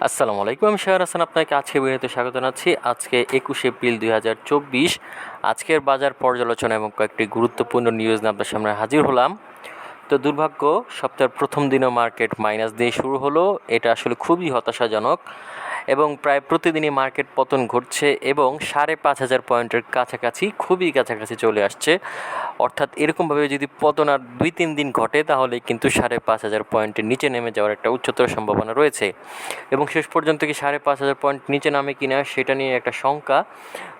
আসসালামু আলাইকুম আমি শাহর হাসান, আপনাকে আজকে ভিডিওতে স্বাগত জানাচ্ছি। আজকে একুশে এপ্রিল দুই হাজার চব্বিশ। আজকের বাজার পর্যালোচনা এবং কয়েকটি গুরুত্বপূর্ণ নিউজ নিয়ে আপনার সামনে হাজির হলাম। তো দুর্ভাগ্য, সপ্তাহের প্রথম দিনও মার্কেট মাইনাস দিয়ে শুরু হলো। এটা আসলে খুবই হতাশাজনক। এবং প্রায় প্রতিদিনই মার্কেট পতন ঘটছে এবং সাড়ে পাঁচ হাজার পয়েন্টের কাছাকাছি, খুবই কাছাকাছি চলে আসছে। অর্থাৎ এরকমভাবে যদি পতন আর দুই তিন দিন ঘটে, তাহলে কিন্তু সাড়ে পাঁচ হাজার পয়েন্টের নিচে নেমে যাওয়ার একটা উচ্চতর সম্ভাবনা রয়েছে। এবং শেষ পর্যন্ত কি সাড়ে পাঁচ হাজার পয়েন্ট নিচে নামে কিনা, সেটা নিয়ে একটা শঙ্কা।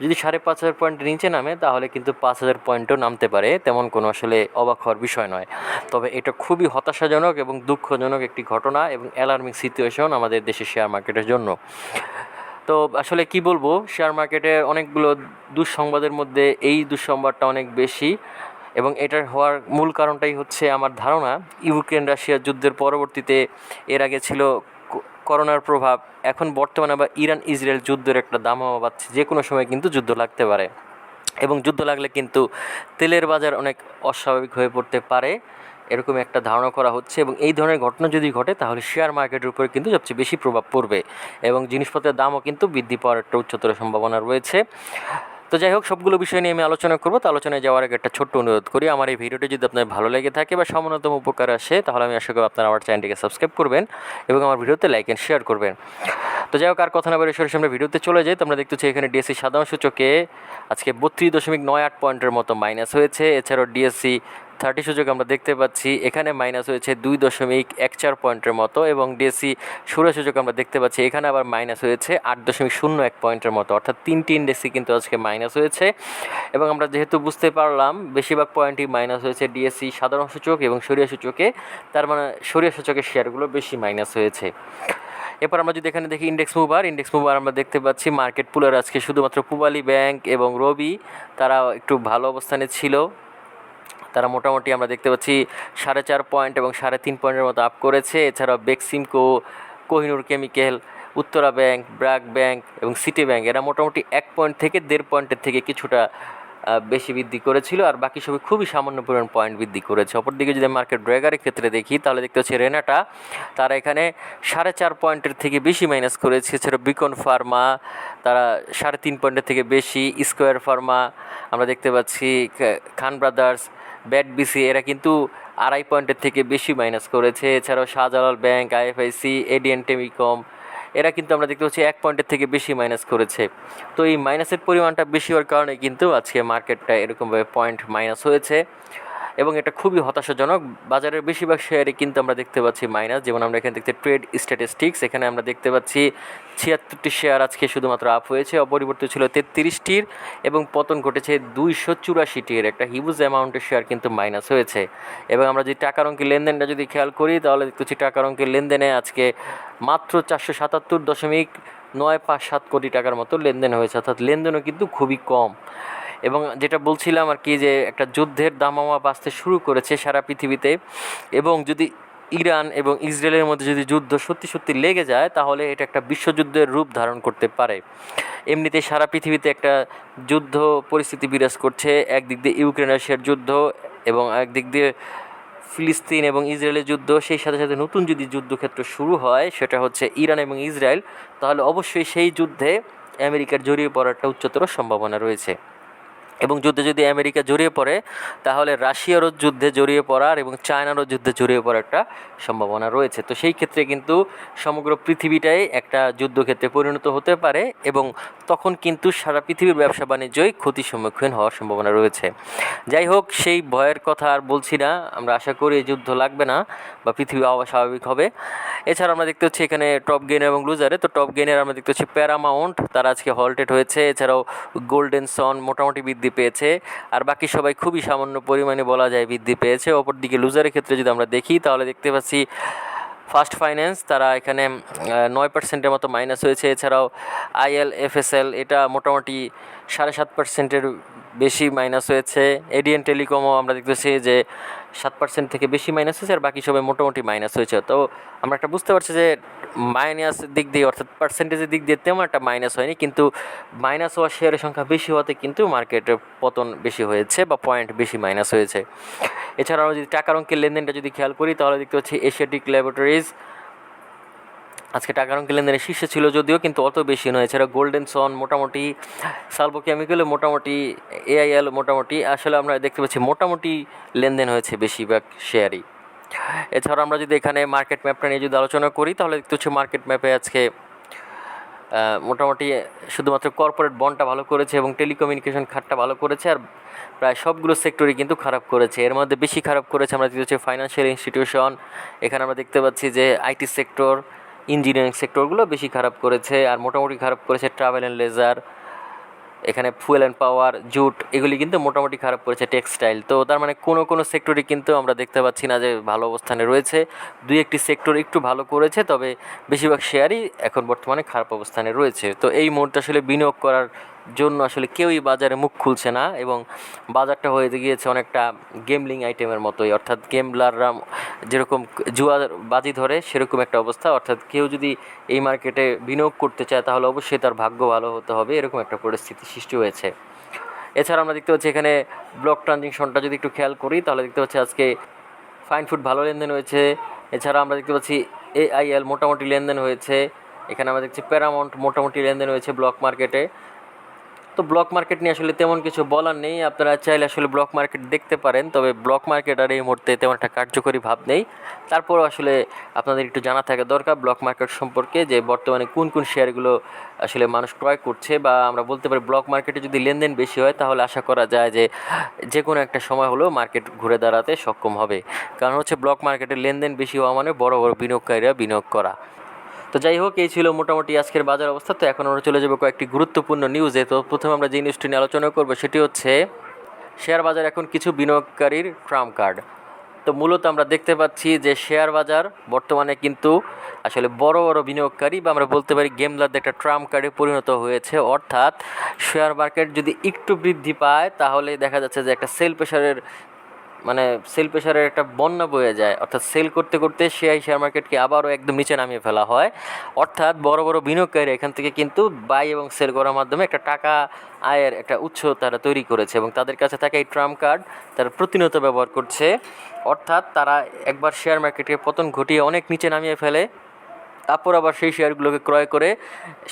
যদি সাড়ে পাঁচ হাজার পয়েন্ট নিচে নামে, তাহলে কিন্তু পাঁচ হাজার পয়েন্টও নামতে পারে, তেমন কোনো আসলে অবাক হওয়ার বিষয় নয়। তবে এটা খুবই হতাশাজনক এবং দুঃখজনক একটি ঘটনা এবং অ্যালার্মিং সিচুয়েশন আমাদের দেশের শেয়ার মার্কেটের জন্য। তো আসলে কি বলব শেয়ার মার্কেটে অনেকগুলো দুঃসংবাদের মধ্যে এই দুঃসংবাদটা অনেক বেশি এবং এটার হওয়ার মূল কারণটাই হচ্ছে আমার ধারণা, ইউক্রেন রাশিয়ার যুদ্ধের পরবর্তীতে এর আগে ছিল করোনার প্রভাব, এখন বর্তমানে আবার ইরান ইসরায়েল যুদ্ধের একটা দামামা বাড়ছে, যে কোনো সময় কিন্তু যুদ্ধ লাগতে পারে। এবং যুদ্ধ লাগলে কিন্তু তেলের বাজার অনেক অস্বাভাবিক হয়ে পড়তে পারে। এরকম একটা ধারণা করা হচ্ছে এবং এই ধরনের ঘটনা যদি ঘটে, তাহলে শেয়ার মার্কেটের উপরে কিন্তু সবচেয়ে বেশি প্রভাব পড়বে এবং জিনিসপত্রের দামও কিন্তু বৃদ্ধি পাওয়ার একটা উচ্চতর সম্ভাবনা রয়েছে। তো যাই হোক, সবগুলো বিষয় নিয়ে আমি আলোচনা করব। তো আলোচনায় যাওয়ার আগে একটা ছোট্ট অনুরোধ করি, আমার এই ভিডিওটি যদি আপনার ভালো লেগে থাকে বা সামান্যতম উপকার আসে, তাহলে আমি আশা করি আপনারা আমার চ্যানেলটিকে সাবস্ক্রাইব করবেন এবং আমার ভিডিওতে লাইক অ্যান্ড শেয়ার করবেন। তো যাই হোক, আর কথা না বলে সরাসরি আমরা ভিডিওতে চলে যাই। তোমরা দেখতেছি এখানে ডিএসসি সাধারণ সূচকে আজকে বত্রিশ দশমিক নয় আট পয়েন্টের মতো মাইনাস হয়েছে। এছাড়াও ডিএসসি থার্টি সূচক আমরা দেখতে পাচ্ছি। এখানে মাইনাস হয়েছে দুই দশমিক এক চার পয়েন্টের মতো এবং ডিএসসি সুরা সূচক আমরা দেখতে পাচ্ছি। এখানে আবার মাইনাস হয়েছে আট দশমিক শূন্য এক পয়েন্টের মতো। অর্থাৎ তিনটি ইন্ডেক্সই কিন্তু আজকে মাইনাস হয়েছে। এবং আমরা যেহেতু বুঝতে পারলাম, বেশিরভাগ পয়েন্টই মাইনাস হয়েছে ডিএসসি সাধারণ সূচক এবং সরিয়া সূচকে তার মানে সরিয়া সূচকের শেয়ারগুলো বেশি মাইনাস হয়েছে। এরপর আমরা যদি এখানে দেখি ইন্ডেক্স মুভার ইন্ডেক্স মুভার আমরা দেখতে পাচ্ছি মার্কেট পুলার আজকে শুধুমাত্র পুবালি ব্যাংক এবং রবি তারা একটু ভালো অবস্থানে ছিল। তারা মোটামুটি আমরা দেখতে পাচ্ছি সাড়ে চার পয়েন্ট এবং সাড়ে তিন পয়েন্টের মতো আপ করেছে। এছাড়াও Beximco Kohinoor chemical Uttara bank BRAC bank এবং সিটি ব্যাংক এরা মোটামুটি এক পয়েন্ট থেকে দেড় পয়েন্টের থেকে কিছুটা বেশি বৃদ্ধি করেছিল আর বাকি সবই খুবই সামান্য পরিমাণ পয়েন্ট বৃদ্ধি করেছে। অপরদিকে যদি মার্কেট ড্র্যাগারের ক্ষেত্রে দেখি, তাহলে দেখতে পাচ্ছি রেনাটা তারা এখানে সাড়ে চার পয়েন্টের থেকে বেশি মাইনাস করেছে। এছাড়া বিকন ফার্মা তারা সাড়ে তিন পয়েন্টের থেকে বেশি। স্কোয়ার ফার্মা আমরা দেখতে পাচ্ছি খান ব্রাদার্স ব্যাট বিসি এরা কিন্তু আড়াই পয়েন্টের থেকে বেশি মাইনাস করেছে। এছাড়াও Shahjalal bank IFIC ADN telecom এরা কিন্তু আমরা দেখতে পাচ্ছি এক পয়েন্টের থেকে বেশি মাইনাস করেছে। তো এই মাইনাসের পরিমাণটা বেশি হওয়ার কারণে কিন্তু আজকে মার্কেটটা এরকমভাবে পয়েন্ট মাইনাস হয়েছে। এবং এটা খুবই হতাশাজনক। বাজারের বেশিরভাগ শেয়ারে কিন্তু আমরা দেখতে পাচ্ছি মাইনাস। যেমন আমরা এখানে দেখতে ট্রেড স্ট্যাটিস্টিক্স এখানে আমরা দেখতে পাচ্ছি ছিয়াত্তরটি শেয়ার আজকে শুধুমাত্র আপ হয়েছে, অপরিবর্তিত ছিল তেত্রিশটির এবং পতন ঘটেছে দুইশো চুরাশিটির। একটা হিউজ অ্যামাউন্টের শেয়ার কিন্তু মাইনাস হয়েছে। এবং আমরা যদি টাকার অঙ্কের লেনদেনটা যদি খেয়াল করি, তাহলে দেখতে পাচ্ছি টাকার অঙ্কের লেনদেনে আজকে মাত্র চারশো সাতাত্তর দশমিক নয় পাঁচ সাত কোটি টাকার মতো লেনদেন হয়েছে। অর্থাৎ লেনদেনও কিন্তু খুবই কম। এবং যেটা বলছিলাম আর কি যে একটা যুদ্ধের দামামা বাঁচতে শুরু করেছে সারা পৃথিবীতে, এবং যদি ইরান এবং ইসরায়েলের মধ্যে যদি যুদ্ধ সত্যি সত্যি লেগে যায়, তাহলে এটা একটা বিশ্বযুদ্ধের রূপ ধারণ করতে পারে। এমনিতে সারা পৃথিবীতে একটা যুদ্ধ পরিস্থিতি বিরাজ করছে, একদিক দিয়ে ইউক্রেন রাশিয়ার যুদ্ধ এবং একদিক দিয়ে ফিলিস্তিন এবং ইসরায়েলের যুদ্ধ। সেই সাথে সাথে নতুন যদি যুদ্ধক্ষেত্র শুরু হয়, সেটা হচ্ছে ইরান এবং ইসরায়েল, তাহলে অবশ্যই সেই যুদ্ধে আমেরিকার জড়িয়ে পড়ার একটা উচ্চতর সম্ভাবনা রয়েছে। এবং যুদ্ধে যদি আমেরিকা জড়িয়ে পড়ে, তাহলে রাশিয়ারও যুদ্ধে জড়িয়ে পড়ার এবং চায়নারও যুদ্ধে জড়িয়ে পড়ার একটা সম্ভাবনা রয়েছে। তো সেই ক্ষেত্রে কিন্তু সমগ্র পৃথিবীটাই একটা যুদ্ধক্ষেত্রে পরিণত হতে পারে এবং তখন কিন্তু সারা পৃথিবীর ব্যবসা বাণিজ্যই ক্ষতির সম্মুখীন হওয়ার সম্ভাবনা রয়েছে। যাই হোক, সেই ভয়ের কথা আর বলছি না। আমরা আশা করি এই যুদ্ধ লাগবে না বা পৃথিবী স্বাভাবিক হবে। এছাড়া আমরা দেখতে পাচ্ছি এখানে টপ গেইনার এবং লুজারে তো টপ গেইনার আমরা দেখতে পাচ্ছি প্যারামাউন্ট। তারা আজকে হলটেড হয়েছে। এছাড়াও গোল্ডেন সন মোটামুটি বৃদ্ধি পেয়েছে। আর বাকি সবাই খুবই সামান্য পরিমাণে বলা যায় বৃদ্ধি পেয়েছে। অপরদিকে লুজারের ক্ষেত্রে যদি আমরা দেখি, তাহলে দেখতে পাচ্ছি ফার্স্ট ফাইন্যান্স তারা এখানে নয় পার্সেন্টের মতো মাইনাস হয়েছে। এছাড়াও আইএল এফএসএল এটা মোটামুটি সাড়ে সাত পার্সেন্টের বেশি মাইনাস হয়েছে। এডিএন টেলিকমও আমরা দেখতেছি যে সাত পার্সেন্ট থেকে বেশি মাইনাস হয়েছে, আর বাকি সবাই মোটামুটি মাইনাস হয়েছে। তো আমরা একটা বুঝতে পারছি যে মাইনাস দিক দিয়ে, অর্থাৎ পার্সেন্টেজের দিক দিয়ে তেমন একটা মাইনাস হয়নি, কিন্তু মাইনাস হওয়া শেয়ারের সংখ্যা বেশি হওয়াতে কিন্তু মার্কেটের পতন বেশি হয়েছে বা পয়েন্ট বেশি মাইনাস হয়েছে। এছাড়াও যদি টাকার অঙ্কের লেনদেনটা যদি খেয়াল করি, তাহলে দেখতে পাচ্ছি এশিয়াটিক ল্যাবরেটরিজ আজকে টাকার অঙ্কের লেনদেনের শীর্ষে ছিল যদিও, কিন্তু অত বেশি নয়। এছাড়া গোল্ডেন সন মোটামুটি সালবো কেমিক্যালও মোটামুটি এআইএল মোটামুটি, আসলে আমরা দেখতে পাচ্ছি মোটামুটি লেনদেন হয়েছে বেশিরভাগ শেয়ারই এছাড়া আমরা যদি এখানে মার্কেট ম্যাপটা নিয়ে যদি আলোচনা করি, তাহলে দেখতে হচ্ছে মার্কেট ম্যাপে আজকে মোটামুটি শুধুমাত্র কর্পোরেট বন্ডটা ভালো করেছে এবং টেলিকমিউনিকেশন খাতটা ভালো করেছে আর প্রায় সবগুলো সেক্টরই কিন্তু খারাপ করেছে। এর মধ্যে বেশি খারাপ করেছে আমরা দেখতে হচ্ছে ফাইন্যান্সিয়াল ইনস্টিটিউশন এখানে আমরা দেখতে পাচ্ছি যে আইটি সেক্টর ইঞ্জিনিয়ারিং সেক্টরগুলো বেশি খারাপ করেছে আর মোটামুটি খারাপ করেছে ট্রাভেল অ্যান্ড লেজার এখানে ফুয়েল অ্যান্ড পাওয়ার জুট এগুলি কিন্তু মোটামুটি খারাপ করেছে টেক্সটাইল তো তার মানে কোনো কোনো সেক্টরই কিন্তু আমরা দেখতে পাচ্ছি না যে ভালো অবস্থানে রয়েছে। দুই একটি সেক্টর একটু ভালো করেছে, তবে বেশিরভাগ শেয়ারই এখন বর্তমানে খারাপ অবস্থানে রয়েছে। তো এই মোডটা আসলে বিনিয়োগ করার জন্য আসলে কেউই বাজারে মুখ খুলছে না এবং বাজারটা হয়ে গিয়েছে অনেকটা গেমলিং আইটেমের মতোই। অর্থাৎ গেমলাররা যেরকম জুয়া বাজি ধরে, সেরকম একটা অবস্থা। অর্থাৎ কেউ যদি এই মার্কেটে বিনিয়োগ করতে চায়, তাহলে অবশ্যই তার ভাগ্য ভালো হতে হবে। এরকম একটা পরিস্থিতি সৃষ্টি হয়েছে। এছাড়া আমরা দেখতে পাচ্ছি এখানে ব্লক ট্রানজেকশনটা যদি একটু খেয়াল করি, তাহলে দেখতে পাচ্ছি আজকে ফাইন ফুড ভালো লেনদেন হয়েছে। এছাড়া আমরা দেখতে পাচ্ছি এআইএল মোটামুটি লেনদেন হয়েছে। এখানে আমরা দেখছি প্যারামাউন্ট মোটামুটি লেনদেন হয়েছে ব্লক মার্কেটে তো ব্লক মার্কেট নিয়ে আসলে তেমন কিছু বলার নেই। আপনারা চাইলে আসলে ব্লক মার্কেট দেখতে পারেন, তবে ব্লক মার্কেট আর এই মুহূর্তে তেমন একটা কার্যকরী ভাব নেই। তারপরও আসলে আপনাদের একটু জানা থাকা দরকার ব্লক মার্কেট সম্পর্কে যে বর্তমানে কোন কোন শেয়ারগুলো আসলে মানুষ ক্রয় করছে বা আমরা বলতে পারি ব্লক মার্কেটে যদি লেনদেন বেশি হয়, তাহলে আশা করা যায় যে যে কোনো একটা সময় হলেও মার্কেট ঘুরে দাঁড়াতে সক্ষম হবে। কারণ হচ্ছে ব্লক মার্কেটে লেনদেন বেশি হওয়া মানে বড় বড় বিনিয়োগকারীরা বিনিয়োগ করা। তো যাই হোক, এই ছিল মোটামুটি আজকের বাজার অবস্থা। তো এখন আমরা চলে যাব কয়েকটি গুরুত্বপূর্ণ নিউজে তো প্রথমে আমরা যে নিউজটি নিয়ে আলোচনা করব, সেটি হচ্ছে শেয়ার বাজার এখন কিছু বিনিয়োগকারীর ট্রাম্প কার্ড তো মূলত আমরা দেখতে পাচ্ছি যে শেয়ার বাজার বর্তমানে কিন্তু আসলে বড় বড় বিনিয়োগকারী বা আমরা বলতে পারি গেমলারদের একটা ট্রাম্প কার্ডে পরিণত হয়েছে। অর্থাৎ শেয়ার মার্কেট যদি একটু বৃদ্ধি পায়, তাহলে দেখা যাচ্ছে যে একটা সেল প্রেশারের মানে সেল প্রেশারের একটা বন্যা বয়ে যায়। অর্থাৎ সেল করতে করতে শেয়ার শেয়ার মার্কেটকে আবারও একদম নিচে নামিয়ে ফেলা হয়। অর্থাৎ বড় বড় বিনিয়োগকারী এখান থেকে কিন্তু বাই এবং সেল করার মাধ্যমে একটা টাকা আয়ের একটা উৎস তারা তৈরি করেছে এবং তাদের কাছে থাকা এই ট্রাম্প কার্ড তারা প্রতিনিয়ত ব্যবহার করছে। অর্থাৎ তারা একবার শেয়ার মার্কেটকে পতন ঘটিয়ে অনেক নিচে নামিয়ে ফেলে। তারপর আবার সেই শেয়ারগুলোকে ক্রয় করে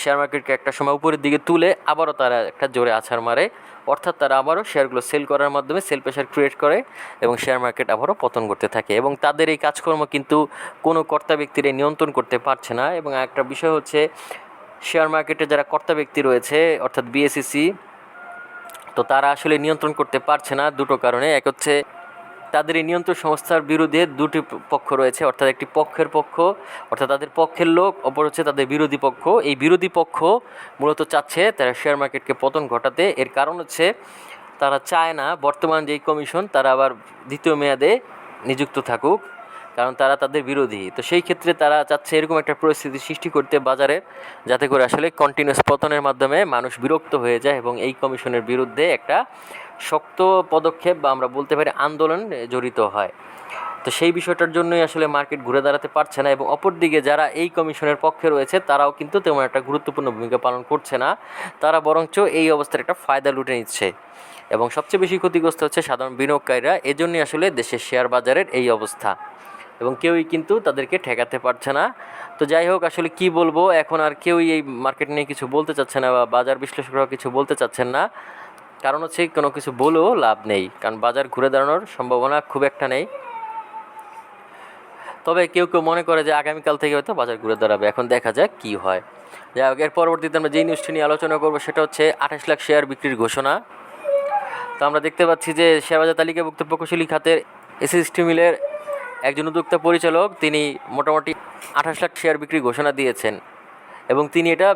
শেয়ার মার্কেটকে একটা সময় উপরের দিকে তুলে আবারও তারা একটা জোরে আছাড় মারে। অর্থাৎ তারা আবারও শেয়ারগুলো সেল করার মাধ্যমে সেল প্রেশার ক্রিয়েট করে এবং শেয়ার মার্কেট আবারও পতন করতে থাকে এবং তাদের এই কাজকর্ম কিন্তু কোনো কর্তা ব্যক্তিরা নিয়ন্ত্রণ করতে পারছে না এবং একটা বিষয় হচ্ছে শেয়ার মার্কেটে যারা কর্তা ব্যক্তি রয়েছে, অর্থাৎ বিএসিসি তো তারা আসলে নিয়ন্ত্রণ করতে পারছে না দুটো কারণে। এক হচ্ছে তাদের এই নিয়ন্ত্রণ সংস্থার বিরুদ্ধে দুটি পক্ষ রয়েছে, অর্থাৎ একটি পক্ষের পক্ষ, অর্থাৎ তাদের পক্ষের লোক, অপর হচ্ছে তাদের বিরোধী পক্ষ। এই বিরোধী পক্ষ মূলত চাচ্ছে তারা শেয়ার মার্কেটকে পতন ঘটাতে। এর কারণ হচ্ছে তারা চায় না, বর্তমান যেই কমিশন তারা আবার দ্বিতীয় মেয়াদে নিযুক্ত থাকুক। কারণ তারা তাদের বিরোধী। তো সেই ক্ষেত্রে তারা চাচ্ছে এরকম একটা পরিস্থিতি সৃষ্টি করতে বাজারে, যাতে করে আসলে কন্টিনিউয়াস পতনের মাধ্যমে মানুষ বিরক্ত হয়ে যায় এবং এই কমিশনের বিরুদ্ধে একটা শক্ত পদক্ষেপ বা আমরা বলতে পারি আন্দোলন জড়িত হয়। তো সেই বিষয়টার জন্যই আসলে মার্কেট ঘুরে দাঁড়াতে পারছে না এবং অপরদিকে যারা এই কমিশনের পক্ষে রয়েছে, তারাও কিন্তু তেমন একটা গুরুত্বপূর্ণ ভূমিকা পালন করছে না। তারা বরঞ্চ এই অবস্থার একটা ফায়দা লুটে নিচ্ছে এবং সবচেয়ে বেশি ক্ষতিগ্রস্ত হচ্ছে সাধারণ বিনিয়োগকারীরা। এজন্যই আসলে দেশের শেয়ার বাজারের এই অবস্থা। এবং কেউই কিন্তু তাদেরকে ঠেকাতে পারছে না। তো যাই হোক, আসলে কি বলব? এখন আর কেউই এই মার্কেট নিয়ে কিছু বলতে চাচ্ছে না বা বাজার বিশ্লেষকরাও কিছু বলতে চাচ্ছেন না। কারণ হচ্ছে, কোনো কিছু বলেও লাভ নেই। কারণ বাজার ঘুরে দাঁড়ানোর সম্ভাবনা খুব একটা নেই। তবে কেউ কেউ মনে করে যে আগামীকাল থেকে হয়তো বাজার ঘুরে দাঁড়াবে। এখন দেখা যাক কী হয়। যাই হোক, এর পরবর্তীতে আমরা যেই নিউজটি নিয়ে আলোচনা করব, সেটা হচ্ছে আঠাশ লাখ শেয়ার বিক্রির ঘোষণা। তো আমরা দেখতে পাচ্ছি যে শেয়ারবাজার তালিকাভুক্ত প্রকৌশলী খাতের এসএসটি মিলের একজন উদ্যোক্তা পরিচালক, তিনি মোটামুটি আঠাশ লাখ শেয়ার বিক্রি ঘোষণা দিয়েছেন এবং তিনি এটা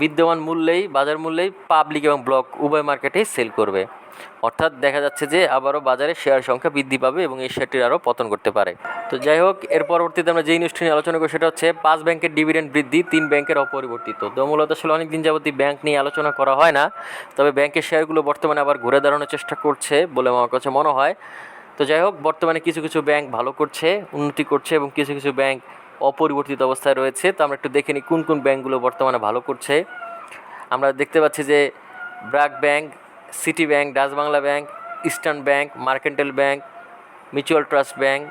বিদ্যমান মূল্যেই, বাজার মূল্যেই পাবলিক এবং ব্লক উভয় মার্কেটেই সেল করবে। অর্থাৎ দেখা যাচ্ছে যে আবারও বাজারে শেয়ার সংখ্যা বৃদ্ধি পাবে এবং এই শেয়ারটির আরও পতন করতে পারে। তো যাই হোক, এর পরবর্তীতে আমরা যেই নিউজটি নিয়ে আলোচনা করি সেটা হচ্ছে পাঁচ ব্যাংকের ডিভিডেন্ড বৃদ্ধি, তিন ব্যাংকের অপরিবর্তিত। তো মূলত আসলে অনেক দিন যাবতীয় ব্যাংক নিয়ে আলোচনা করা হয় না, তবে ব্যাংকের শেয়ারগুলো বর্তমানে আবার ঘুরে দাঁড়ানোর চেষ্টা করছে বলে আমার কাছে মনে হয়। তো যাই হোক, বর্তমানে কিছু কিছু ব্যাংক ভালো করছে, উন্নতি করছে এবং কিছু কিছু ব্যাংক অপরিবর্তিত অবস্থায় রয়েছে। তো আমরা একটু দেখে নিই কোন কোন ব্যাংকগুলো বর্তমানে ভালো করছে। আমরা দেখতে পাচ্ছি যে BRAC bank, city bank, Dutch Bangla bank, eastern bank mercantile bank, mutual trust bank,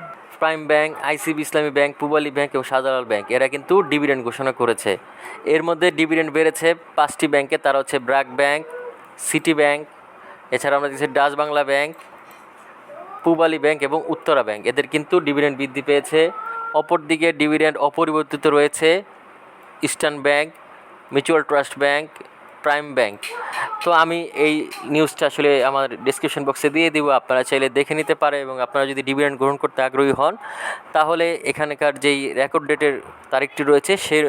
prime bank, ICB Islami bank, Pubali bank এবং শাহজালাল ব্যাংক। এরা কিন্তু ডিভিডেন্ড ঘোষণা করেছে। এর মধ্যে ডিভিডেন্ড বেড়েছে পাঁচটি ব্যাংকে, তারা হচ্ছে ব্র্যাক ব্যাংক, সিটি ব্যাংক, এছাড়া আমরা দেখছি Dutch Bangla bank Pubali bank এবং উত্তরা ব্যাংক। এদের কিন্তু ডিভিডেন্ড বৃদ্ধি পেয়েছে। অপরদিকে ডিভিডেন্ড অপরিবর্তিত রয়েছে eastern bank mutual trust bank prime bank তো আমি এই নিউজটা আসলে আমার ডিসক্রিপশন বক্সে দিয়ে দিব। আপনারা চাইলে দেখে নিতে পারে এবং আপনারা যদি ডিভিডেন্ড গ্রহণ করতে আগ্রহী হন, তাহলে এখানকার যেই রেকর্ড ডেটের তারিখটি রয়েছে সেই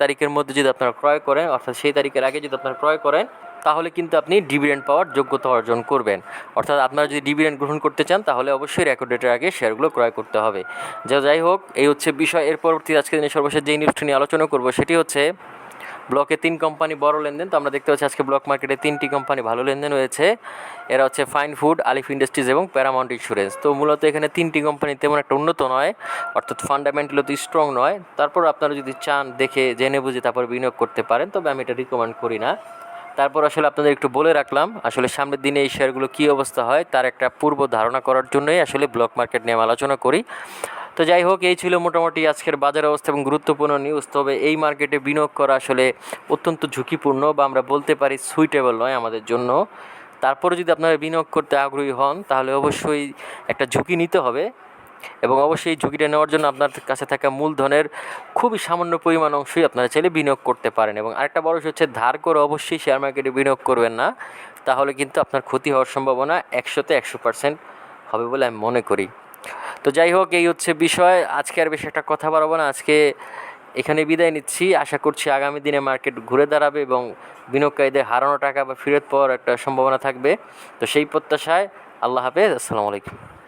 তারিখের মধ্যে যদি আপনারা ক্রয় করেন, অর্থাৎ সেই তারিখের আগে যদি আপনারা ক্রয় করেন তাহলে কিন্তু আপনি ডিভিডেন্ড পাওয়ার যোগ্যতা অর্জন করবেন। অর্থাৎ আপনারা যদি ডিভিডেন্ড গ্রহণ করতে চান, তাহলে অবশ্যই রেকর্ড ডেটের আগে শেয়ারগুলো ক্রয় করতে হবে। যা যাই হোক, এই হচ্ছে বিষয়। এর পরবর্তী আজকে দিনে সর্বশেষ যেই নিউজটি নিয়ে আলোচনা করব, সেটি হচ্ছে ব্লকে তিন কোম্পানি বড় লেনদেন। তো আমরা দেখতে পাচ্ছি আজকে ব্লক মার্কেটে তিনটি কোম্পানি ভালো লেনদেন হয়েছে। এরা হচ্ছে ফাইন ফুড আলিফ ইন্ডাস্ট্রিজ এবং প্যারামাউন্ট ইন্স্যুরেন্স তো মূলত এখানে তিনটি কোম্পানি তেমন একটা উন্নত নয়, অর্থাৎ ফান্ডামেন্টালি তো স্ট্রং নয়। তারপর আপনারা যদি চান, দেখে, জেনে বুঝে তারপর বিনিয়োগ করতে পারেন, তবে আমি এটা রিকমেন্ড করি না। তারপর আসলে আপনাদের একটু বলে রাখলাম, আসলে সামনের দিনে এই শেয়ারগুলো কী অবস্থা হয় তার একটা পূর্ব ধারণা করার জন্যই আসলে ব্লক মার্কেট নিয়ে আলোচনা করি। তো যাই হোক, এই ছিল মোটামুটি আজকের বাজার অবস্থা এবং গুরুত্বপূর্ণ নিউজ তবে এই মার্কেটে বিনিয়োগ করা আসলে অত্যন্ত ঝুঁকিপূর্ণ বা আমরা বলতে পারি সুইটেবল নয় আমাদের জন্য। তারপরে যদি আপনারা বিনিয়োগ করতে আগ্রহী হন, তাহলে অবশ্যই একটা ঝুঁকি নিতে হবে। এবং অবশ্যই ঝুঁকিটা নেওয়ার জন্য আপনার কাছে থাকা মূলধনের খুবই সামান্য পরিমাণ অংশই আপনারা চাইলে বিনিয়োগ করতে পারেন। এবং আরেকটা বড় হচ্ছে ধার করে অবশ্যই শেয়ার মার্কেটে বিনিয়োগ করবেন না। তাহলে কিন্তু আপনার ক্ষতি হওয়ার সম্ভাবনা একশোতে একশো পার্সেন্ট হবে বলে আমি মনে করি। তো যাই হোক, এই হচ্ছে বিষয়। আজকে আর বেশি একটা কথা বাড়াবো না। আজকে এখানে বিদায় নিচ্ছি। আশা করছি আগামী দিনে মার্কেট ঘুরে দাঁড়াবে এবং বিনিয়োগকারীদের হারানো টাকা বা ফেরত পাওয়ার একটা সম্ভাবনা থাকবে। তো সেই প্রত্যাশায় আল্লাহ হাফেজ। আসসালামু আলাইকুম।